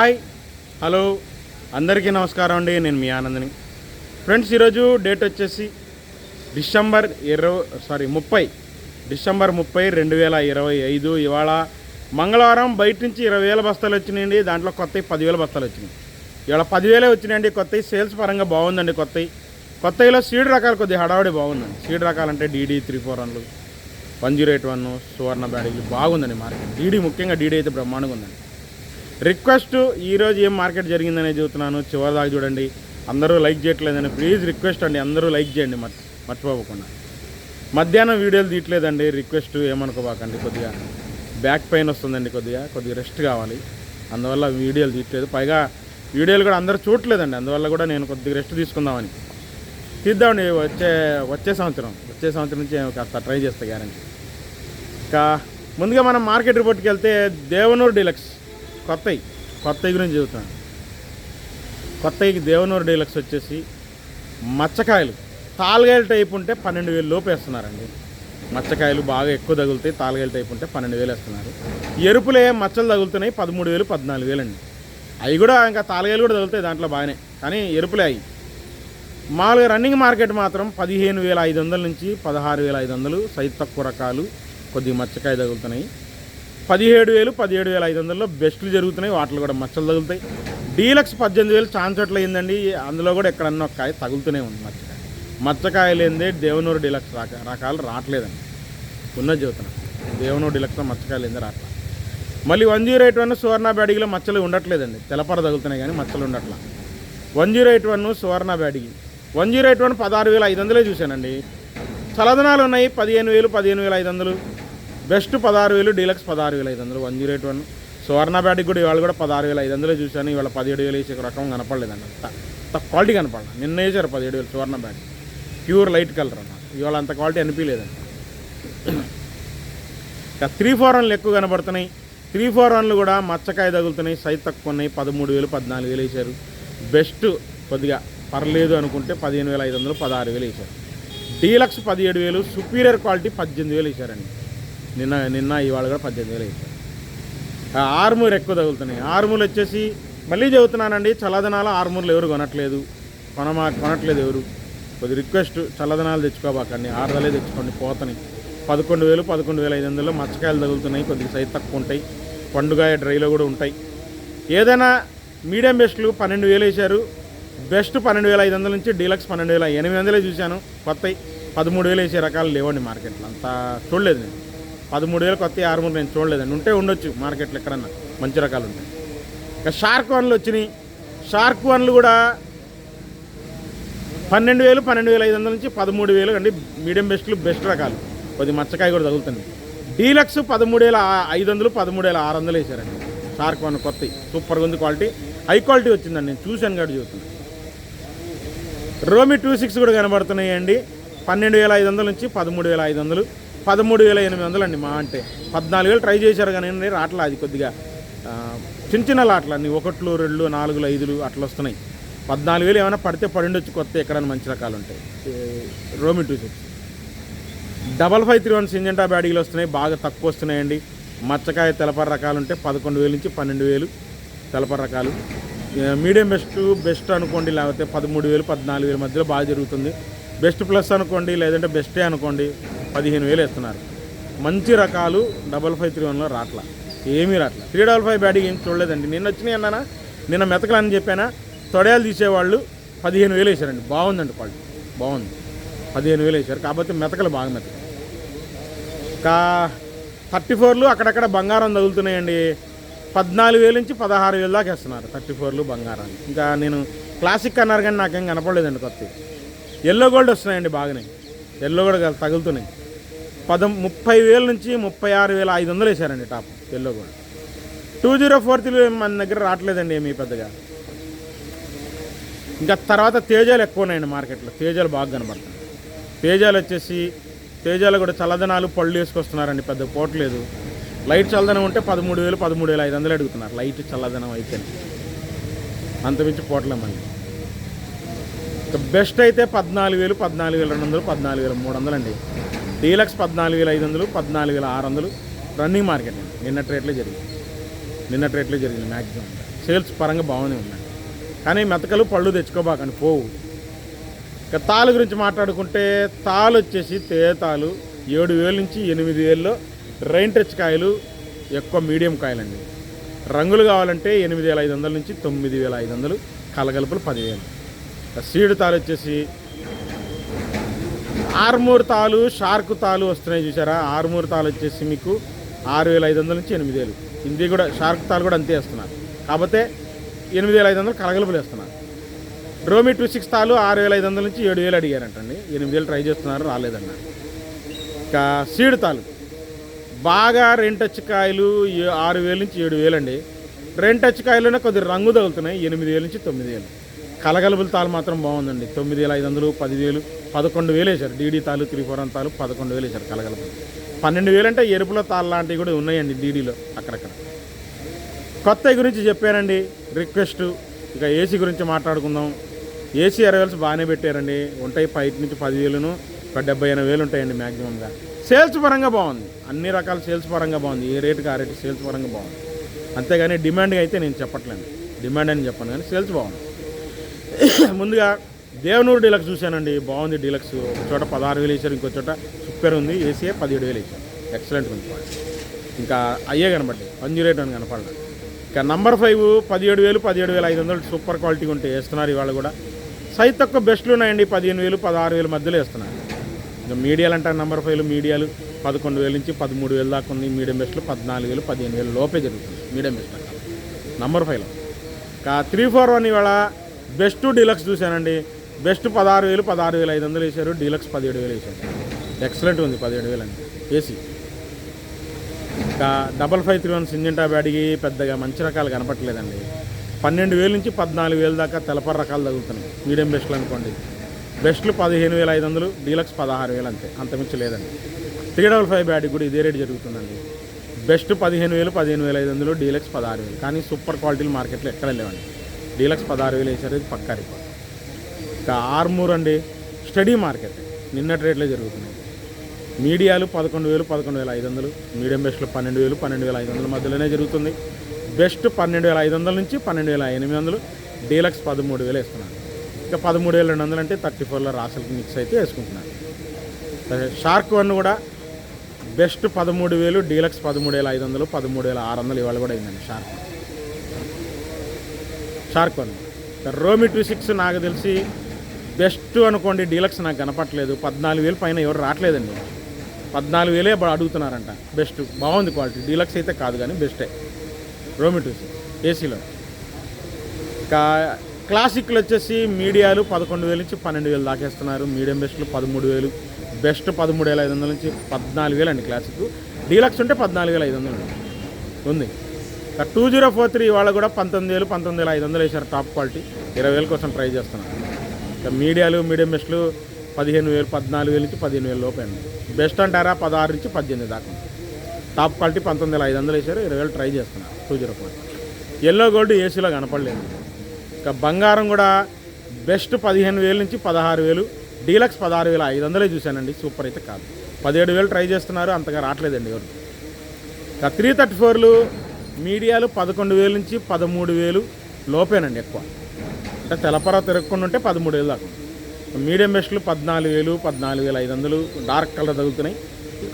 Hi. Hello. అందరికీ నమస్కారం అండి. నేను మీ ఆనందని. ఫ్రెండ్స్ ఈరోజు డేట్ వచ్చేసి డిసెంబర్ ఇరవై సారీ ముప్పై. డిసెంబర్ ముప్పై రెండు వేల ఇరవై ఐదు. ఇవాళ మంగళవారం బయట నుంచి ఇరవై వేల బస్తాలు వచ్చినాయండి. దాంట్లో కొత్తవి పదివేల బస్తాలు వచ్చినాయి. ఇవాళ పదివేలే వచ్చినాయండి. కొత్తవి సేల్స్ పరంగా బాగుందండి కొత్తవి. కొత్తవిలో సీడ్ రకాలు కొద్దిగా హడావుడి బాగుందండి. సీడ్ రకాలంటే DD three four వన్లు one zero eight one Suvarna బ్యాడీలు బాగుందండి మార్కెట్. డీడీ ముఖ్యంగా డీడీ అయితే బ్రహ్మాండంగా ఉందండి. రిక్వెస్ట్ ఈరోజు ఏం మార్కెట్ జరిగిందనే చెబుతున్నాను. చివరి దాకా చూడండి. అందరూ లైక్ చేయట్లేదని ప్లీజ్ రిక్వెస్ట్ అండి. అందరూ లైక్ చేయండి. మర్చిపోకుండా. మధ్యాహ్నం వీడియోలు తీయట్లేదండి. రిక్వెస్ట్ ఏమనుకోబాకండి. కొద్దిగా బ్యాక్ పెయిన్ వస్తుందండి కొద్దిగా. కొద్దిగా రెస్ట్ కావాలి. అందువల్ల వీడియోలు తీయట్లేదు. పైగా వీడియోలు కూడా అందరూ చూడట్లేదండి. అందువల్ల కూడా నేను కొద్దిగా రెస్ట్ తీసుకుందామని. తీద్దామండి. వచ్చే వచ్చే సంవత్సరం. వచ్చే సంవత్సరం నుంచి కాస్త ట్రై చేస్తా గ్యారంటీ. ఇంకా ముందుగా మనం మార్కెట్ రిపోర్ట్కి వెళ్తే దేవనూరు డీలక్స్. కొత్తవి కొత్తవి గురించి చెబుతాను కొత్తవి దేవనూరు డీలక్స్ వచ్చేసి మచ్చకాయలు. తాలుగాయల టైప్ ఉంటే పన్నెండు వేలు లోపు వేస్తున్నారండి. మచ్చకాయలు బాగా ఎక్కువ తగులుతాయి. తాలుగాయల టైప్ ఉంటే పన్నెండు వేలు వేస్తున్నారు. ఎరుపులే మచ్చలు తగులుతున్నాయి. పదమూడు వేలు పద్నాలుగు వేలు అండి. అవి కూడా ఇంకా తాలుగాయలు కూడా తగులుతాయి దాంట్లో బాగానే. కానీ ఎరుపులే అవి. మామూలుగా రన్నింగ్ మార్కెట్ మాత్రం పదిహేను వేల ఐదు వందల నుంచి పదహారు వేల ఐదు వందలు. సైజు తక్కువ రకాలు. కొద్దిగా మచ్చకాయ తగులుతున్నాయి. పదిహేడు వేలు పదిహేడు వేల ఐదు వందల్లో బెస్ట్లు జరుగుతున్నాయి వాటిలో కూడా మచ్చలు తగులుతాయి. డీలక్స్ పద్దెనిమిది వేలు ఛాన్స్ చోట్ల అయిందండి. అందులో కూడా ఎక్కడన్నా ఒక కాయ తగులుతూనే ఉంది మచ్చకాయ మచ్చకాయ లేనిదే దేవనూరు డీలక్స్ రాక రకాలు రావట్లేదండి. ఉన్న జీవితం దేవనూరు డీలక్స్ మచ్చకాయ లేనిదే రావట్లేదు మళ్ళీ one zero eight one Suvarna బ్యాడిగిలో మచ్చలు ఉండట్లేదండి. తెలపర తగులుతున్నాయి కానీ మచ్చలు ఉండట్లా. One zero eight one Suvarna Byadgi one zero eight one పదహారు వేల ఐదు వందలే చూశానండి. చలదనాలు ఉన్నాయి. పదిహేను వేలు పదిహేను వేల ఐదు వందలు. బెస్ట్ పదహారు వేలు డీలక్స్ పదహారు వేల ఐదు వందలు one zero eight one. Suvarna బ్యాటికి కూడా ఇవాళ కూడా పదహారు వేల ఐదు వందలే చూశాను. ఇవాళ పదిహేడు వేలు వేసే రకం కనపడలేదండి అంత అంత క్వాలిటీ కనపడలేదు నిన్న వేసారు పదిహేడు వేలు సువర్ణ బ్యాట్. ప్యూర్ లైట్ కలర్ అన్న. ఇవాళ అంత క్వాలిటీ అనిపించలేదండి ఇంకా త్రీ ఫోర్ వన్లు ఎక్కువ కనబడుతున్నాయి. త్రీ ఫోర్ వన్లు కూడా మచ్చకాయ తగులుతున్నాయి. సైజ్ తక్కువ ఉన్నాయి. పదమూడు వేలు పద్నాలుగు వేలు వేసారు బెస్ట్ కొద్దిగా పర్లేదు అనుకుంటే పదిహేను వేల ఐదు వందలు పదహారు వేలు వేసారు డీలక్స్ పదిహేడు వేలు సుపీరియర్ క్వాలిటీ పద్దెనిమిది వేలు వేసారండి నిన్న నిన్న ఇవాళ కూడా పద్దెనిమిది వేలు వేసారు ఆర్మూర్ ఎక్కువ తగులుతున్నాయి. ఆర్మూర్ వచ్చేసి మళ్ళీ చదువుతున్నానండి చల్లదనాలు ఆర్మూర్లు ఎవరు కొనట్లేదు. కొనమా కొనట్లేదు ఎవరు? కొద్ది రిక్వెస్ట్ చల్లదనాలు తెచ్చుకోబాకండి. ఆరుదలే తెచ్చుకోండి పోతని. పదకొండు వేలు పదకొండు వేల ఐదు వందలు మచ్చకాయలు తగులుతున్నాయి కొద్దిగా సైజ్ తక్కువ ఉంటాయి. పండుగ డ్రైలో కూడా ఉంటాయి. ఏదైనా మీడియం బెస్ట్లు పన్నెండు వేలు వేశారు. బెస్ట్ పన్నెండు వేల ఐదు వందల నుంచి డీలక్స్ పన్నెండు వేల ఎనిమిది వందలే చూశాను. కొత్తవి పదమూడు వేలు వేసే రకాలు లేవండి మార్కెట్లో. అంతా చూడలేదు నేను. పదమూడు వేలు కొత్త ఆరుమూరు నేను చూడలేదండి ఉంటే ఉండొచ్చు మార్కెట్లో ఎక్కడన్నా. మంచి రకాలు ఉంటాయి. ఇంకా షార్క్ వన్లు వచ్చినాయి. షార్క్ వన్లు కూడా పన్నెండు వేలు పన్నెండు వేల ఐదు వందల నుంచి పదమూడు వేలు అండి. మీడియం బెస్ట్లు బెస్ట్ రకాలు. కొద్ది మచ్చకాయ కూడా తగులుతుంది డీలక్స్ పదమూడు వేల ఐదు వందలు పదమూడు వేల ఆరు వందలు వేసారండి షార్క్ వన్ కొత్త సూపర్గా ఉంది క్వాలిటీ. హై క్వాలిటీ వచ్చిందండి. నేను చూశాను కాదు చూస్తున్నాను రోమి టూ సిక్స్ కూడా కనబడుతున్నాయండి. పన్నెండు వేల ఐదు వందల నుంచి పదమూడు వేల ఐదు వందలు. పదమూడు వేల ఎనిమిది వందలు అండి మా అంటే. పద్నాలుగు వేలు ట్రై చేశారు కానీ ఏంటంటే రాట్లా అది కొద్దిగా చిన్న చిన్న లాట్లన్నీ అన్ని ఒకట్లు రెండు నాలుగులు ఐదులు అట్లా వస్తున్నాయి. పద్నాలుగు వేలు ఏమైనా పడితే పడిండొచ్చు కొత్త ఎక్కడైనా మంచి రకాలు ఉంటాయి. రోమి two six. Double five three one Syngenta బ్యాడీలు వస్తున్నాయి బాగా తక్కువ వస్తున్నాయండి. మచ్చకాయ తెలపర రకాలు ఉంటే పదకొండు వేలు నుంచి పన్నెండు వేలు తెలపర రకాలు. మీడియం బెస్ట్ బెస్ట్ అనుకోండి లేకపోతే పదమూడు వేలు పద్నాలుగు వేల మధ్యలో బాగా జరుగుతుంది. బెస్ట్ ప్లస్ అనుకోండి లేదంటే బెస్టే అనుకోండి పదిహేను వేలు వేస్తున్నారు. మంచి రకాలు డబల్ ఫైవ్ త్రీ వన్లో రాట్లా. ఏమీ రాట్లా. త్రీ డబల్ ఫైవ్ బ్యాటింగ్ ఏం చూడలేదండి. నిన్న వచ్చినాయి అన్నానా? నిన్న మెతకలని చెప్పానా? తొడయాలు తీసేవాళ్ళు పదిహేను వేలు వేశారండి. బాగుందండి క్వాలిటీ. బాగుంది. పదిహేను వేలు వేశారు. కాకపోతే మెతకలు బాగా మెతక ఇంకా థర్టీ ఫోర్లు అక్కడక్కడ బంగారం తగులుతున్నాయండి. పద్నాలుగు వేలు నుంచి పదహారు వేలు దాకా వేస్తున్నారు థర్టీ ఫోర్లు బంగారం ఇంకా నేను క్లాసిక్ అన్నారు కానీ నాకేం కనపడలేదండి కొత్త ఎల్లో గోల్డ్ వస్తున్నాయండి బాగానే. ఎల్లో కూడా తగులుతున్నాయి. పద ముప్పై వేల నుంచి ముప్పై ఆరు వేల ఐదు వందలు వేశారండి top yellow gold. Two zero four three మన దగ్గర రావట్లేదండి ఏమీ పెద్దగా. ఇంకా తర్వాత తేజాలు ఎక్కువ ఉన్నాయండి మార్కెట్లో. తేజాలు బాగా కనబడుతున్నాయి. తేజాలు వచ్చేసి తేజాలు కూడా చల్లదనాలు పళ్ళు వేసుకొస్తున్నారండి పెద్ద పోవట్లేదు లైట్ చల్లదనం ఉంటే పదమూడు వేలు పదమూడు వేల ఐదు వందలు అడుగుతున్నారు. లైట్ చల్లదనం అయితే అంతమించి పోవట్లే మళ్ళీ ఇక బెస్ట్ అయితే పద్నాలుగు వేలు పద్నాలుగు వేల రెండు వందలు పద్నాలుగు వేల మూడు వందలు అండి డీలక్స్ పద్నాలుగు వేల ఐదు వందలు పద్నాలుగు వేల ఆరు వందలు రన్నింగ్ మార్కెట్ అండి. నిన్నటి రేట్లే జరిగింది. నిన్నటి రేట్లే జరిగింది మ్యాక్సిమం సేల్స్ పరంగా బాగానే ఉన్నాయి. కానీ మెతకలు పళ్ళు తెచ్చుకోబాకండి పోవు. ఇక తాలు గురించి మాట్లాడుకుంటే తాలు వచ్చేసి తేతాలు ఏడు వేల నుంచి ఎనిమిది వేల్లో రైన్ టచ్ కాయలు ఎక్కువ మీడియం కాయలండి. రంగులు కావాలంటే ఎనిమిది వేల ఐదు వందల నుంచి తొమ్మిది వేల ఐదు వందలు కలగలుపులు పదివేలు. సీడు సీడ్ తాలు వచ్చేసి ఆర్మూర్ తాలు షార్క్ తాలు వస్తున్నాయి చూసారా ఆర్మూర్ తాలు వచ్చేసి మీకు ఆరు వేల ఐదు వందల నుంచి ఎనిమిది వేలు హిందీ కూడా షార్క్ తాలు కూడా అంతే వేస్తున్నారు. కాకపోతే ఎనిమిది వేల ఐదు వందలు కలగలుపులు వేస్తున్నారు. రోమి టూ సిక్స్ తాలు ఆరు వేల ఐదు వందల నుంచి ఏడు వేలు అడిగారంటండి. ఎనిమిది వేలు ట్రై చేస్తున్నారు రాలేదన్న. ఇంకా సీడ్ తాలు. బాగా రెంటచ్చు కాయలు ఆరు వేల నుంచి ఏడు వేలు అండి రెంటచ్చు కాయలునే కొద్ది రంగు తగులుతున్నాయి. ఎనిమిది వేల నుంచి తొమ్మిది వేలు కలగలుపుల తాలు మాత్రం బాగుందండి. తొమ్మిది వేల ఐదు వందలు పదివేలు పదకొండు వేలు వేశారు. డీడీ తాలు త్రిపురం తాలు పదకొండు వేలు వేశారు కలగలుపులు. పన్నెండు వేలు అంటే ఎరుపుల తాళ్ళు లాంటివి కూడా ఉన్నాయండి డీడీలో అక్కడక్కడ. కొత్త గురించి చెప్పానండి. రిక్వెస్ట్. ఇక ఏసీ గురించి మాట్లాడుకుందాం. ఏసీ అరైవల్స్ బాగానే పెట్టారండి. ఉంటాయి పైట్ నుంచి పదివేలును ఒక డెబ్బై ఎనభై వేలు ఉంటాయండి మ్యాక్సిమంగా సేల్స్ పరంగా బాగుంది. అన్ని రకాల సేల్స్ పరంగా బాగుంది. ఏ రేటుకి ఆ రేటు సేల్స్ పరంగా బాగుంది. అంతేగాని డిమాండ్గా అయితే నేను చెప్పట్లేదు డిమాండ్ అని చెప్పాను కానీ సేల్స్ బాగుంది. ముందుగా దేవనూరు డీలక్స్ చూశానండి. బాగుంది డీలక్స్. ఒక చోట పదహారు వేలు వేసారు ఇంకో చోట సూపర్ ఉంది. ఏసీ పదిహేడు వేలు వేసారు ఎక్సలెంట్ ఉంది. ఇంకా అయ్యే కనబడ్డాయి పంజు రేట్ అని కనపడలేదు. ఇంకా నంబర్ ఫైవ్ పదిహేడు వేలు పదిహేడు వేల ఐదు వందలు సూపర్ క్వాలిటీ ఉంటే వేస్తున్నారు ఇవాళ కూడా. సైజ్ తక్కువ బెస్ట్లు ఉన్నాయండి. పదిహేను వేలు పదహారు వేలు మధ్యలో వేస్తున్నారు. ఇంకా మీడియాలు అంటారు నంబర్ ఫైవ్లు మీడియాలు పదకొండు వేల నుంచి పదమూడు వేలు దాకా ఉంది. మీడియం బెస్ట్లు పద్నాలుగు వేలు పదిహేను వేలు లోపే జరుగుతుంది. మీడియం బెస్ట్ నంబర్ ఫైవ్లో ఇంకా త్రీ ఫోర్ వన్ ఇవాళ బెస్ట్ డీలక్స్ చూశానండి. బెస్ట్ పదహారు వేలు పదహారు వేలు ఐదు వందలు వేశారు. డీలక్స్ పదిహేడు వేలు వేశారు. ఎక్సలెంట్ ఉంది పదిహేడు వేలు అండి. ఏసీ. ఇంకా double five three one Syngenta బ్యాడ్కి పెద్దగా మంచి రకాలు కనపట్లేదండి పన్నెండు వేల నుంచి పద్నాలుగు వేల దాకా తెలపర రకాలు తగులుతున్నాయి మీడియం బెస్ట్లు అనుకోండి. బెస్ట్లు పదిహేను వేల ఐదు వందలు డీలక్స్ పదహారు వేలు అంతే. అంతమించి లేదండి. త్రీ డబల్ ఫైవ్ బ్యాడ్కి కూడా ఇదే రేటు జరుగుతుందండి. బెస్ట్ పదిహేను వేలు పదిహేను వేల ఐదు వందలు డీలక్స్ పదహారు వేలు. కానీ సూపర్ క్వాలిటీలు మార్కెట్లో ఎక్కడ లేవండి. డీలక్స్ పదహారు వేలు వేసారు ఇది పక్కా రికార్డ్. ఇంకా ఆర్మూర్ అండి స్టడీ మార్కెట్. నిన్నటి రేట్లే జరుగుతున్నాయి. మీడియాలు పదకొండు వేలు పదకొండు వేల ఐదు వందలు. మీడియం బెస్ట్లు పన్నెండు వేలు పన్నెండు వేల ఐదు వందల మధ్యలోనే జరుగుతుంది. బెస్ట్ పన్నెండు వేల ఐదు వందల నుంచి పన్నెండు వేల ఎనిమిది వందలు. డీలక్స్ పదమూడు వేలు వేసుకున్నాను ఇంకా పదమూడు వేల రెండు వందలు అంటే థర్టీ ఫోర్లో రాసలకి మిక్స్ అయితే వేసుకుంటున్నాను షార్క్ వన్ కూడా బెస్ట్ పదమూడు వేలు డీలక్స్ పదమూడు వేల ఐదు వందలు పదమూడు వేల ఆరు వందలు ఇవాళ కూడా అయిందండి షార్క్. షార్క్ వన్ రోమి టూ సిక్స్ నాకు తెలిసి బెస్ట్ అనుకోండి డీలక్స్ నాకు కనపట్లేదు పద్నాలుగు వేలు పైన ఎవరు రావట్లేదండి పద్నాలుగు వేలే అడుగుతున్నారంట. బెస్ట్ బాగుంది క్వాలిటీ. డీలక్స్ అయితే కాదు కానీ బెస్టే. రోమి టూ సిక్స్ ఏసీలో. ఇంకా క్లాసిక్లు వచ్చేసి మీడియాలు పదకొండు వేల నుంచి పన్నెండు వేలు దాకేస్తున్నారు. మీడియం బెస్ట్లు పదమూడు వేలు. బెస్ట్ పదమూడు వేల ఐదు వందల నుంచి పద్నాలుగు వేలు అండి క్లాసిక్. డీలక్స్ ఉంటే పద్నాలుగు వేల ఐదు వందలు. ఉంది. టూ జీరో ఫోర్ త్రీ వాళ్ళు కూడా పంతొమ్మిది వేలు పంతొమ్మిది వేల ఐదు వందలు వేశారు టాప్ క్వాలిటీ ఇరవై వేల కోసం ట్రై చేస్తున్నాను మీడియాలు మీడియం బెస్ట్లు పదిహేను వేలు పద్నాలుగు వేలు నుంచి పదిహేను వేలు లోపే బెస్ట్ అంటారా? పదహారు నుంచి పద్దెనిమిది దాకా టాప్ క్వాలిటీ పంతొమ్మిది వేల ఐదు వందలు వేశారు ఇరవై వేలు ట్రై చేస్తున్నారు two zero four yellow gold ఏసీలో కనపడలేదు. ఇంకా బంగారం కూడా బెస్ట్ పదిహేను వేలు నుంచి పదహారు వేలు డీలక్స్ పదహారు వేల ఐదు వందలే చూశానండి సూపర్ అయితే కాదు. పదిహేడు వేలు ట్రై చేస్తున్నారు అంతగా రావట్లేదండి ఎవరు. ఇంకా త్రీ థర్టీ ఫోర్లు మీడియాలు పదకొండు వేలు నుంచి పదమూడు వేలు లోపేనండి ఎక్కువ. అంటే తెలపర తిరగకుండా ఉంటే పదమూడు వేలు దాకా. మీడియం బెస్ట్లు పద్నాలుగు వేలు పద్నాలుగు వేల ఐదు వందలు డార్క్ కలర్ తగులుతున్నాయి.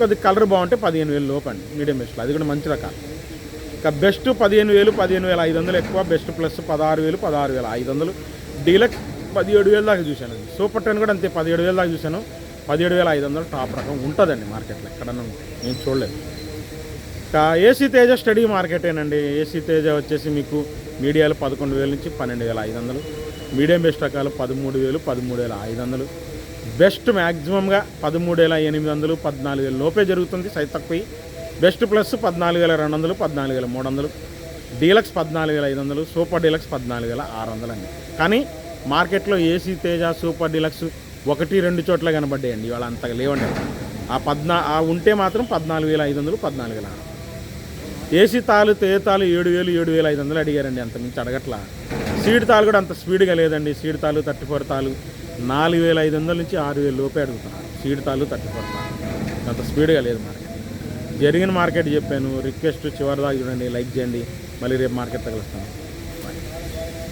కొద్ది కలర్ బాగుంటే పదిహేను వేలు లోపండి మీడియం బెస్ట్లు అది కూడా మంచి రకాలు. ఇంకా బెస్ట్ పదిహేను వేలు పదిహేను వేల ఐదు వందలు ఎక్కువ బెస్ట్ ప్లస్ పదహారు వేలు పదహారు వేల ఐదు వందలు. డీలక్స్ పదిహేడు వేలు దాకా చూశాను సూపర్ టెన్ కూడా అంతే పదిహేడు వేలు దాకా చూశాను. పదిహేడు వేల ఐదు వందలు టాప్ రకం ఉంటుందండి మార్కెట్లో ఎక్కడన్నా నేను చూడలేదు. ఏసీ తేజ స్టడీ మార్కెటేనండి. ఏసీ తేజ వచ్చేసి మీకు మీడియాలు పదకొండు వేల నుంచి పన్నెండు వేల ఐదు వందలు. మీడియం బెస్ట్ రకాలు పదమూడు వేలు పదమూడు వేల ఐదు వందలు. బెస్ట్ మ్యాక్సిమంగా పదమూడు వేల ఎనిమిది వందలు పద్నాలుగు వేల లోపే జరుగుతుంది సైజ్ తక్కువ. బెస్ట్ ప్లస్ పద్నాలుగు వేల రెండు వందలు పద్నాలుగు వేల మూడు వందలు. డీలక్స్ పద్నాలుగు వేల ఐదు వందలు సూపర్ డీలక్స్ పద్నాలుగు వేల ఆరు వందలు అండి కానీ మార్కెట్లో ఏసీ తేజ సూపర్ డీలక్స్ ఒకటి రెండు చోట్ల కనబడ్డాయండి. ఇవాళ అంతగా లేవండి. ఆ పద్నా ఆ ఉంటే మాత్రం పద్నాలుగు వేల ఐదు వందలు పద్నాలుగు వేల ఆరు వందలు. ఏసీ తాలు తే తాలు ఏడు వేలు ఏడు వేలు ఐదు వందలు అడిగారండి. అంత మించి అడగట్లా. సీడ్ తాలు కూడా అంత స్పీడ్గా లేదండి. సీడ్ తాలు థర్టీ ఫోర్ తాలు నాలుగు వేల ఐదు వందల నుంచి ఆరు వేలు లోపే అడుగుతున్నాను సీడ్ తాలు థర్టీ ఫోర్ తాలు. అంత స్పీడ్గా లేదు మార్కెట్. జరిగిన మార్కెట్ చెప్పాను. రిక్వెస్ట్ చివరిదాకా చూడండి. లైక్ చేయండి. మళ్ళీ రేపు మార్కెట్ తగులుస్తాను.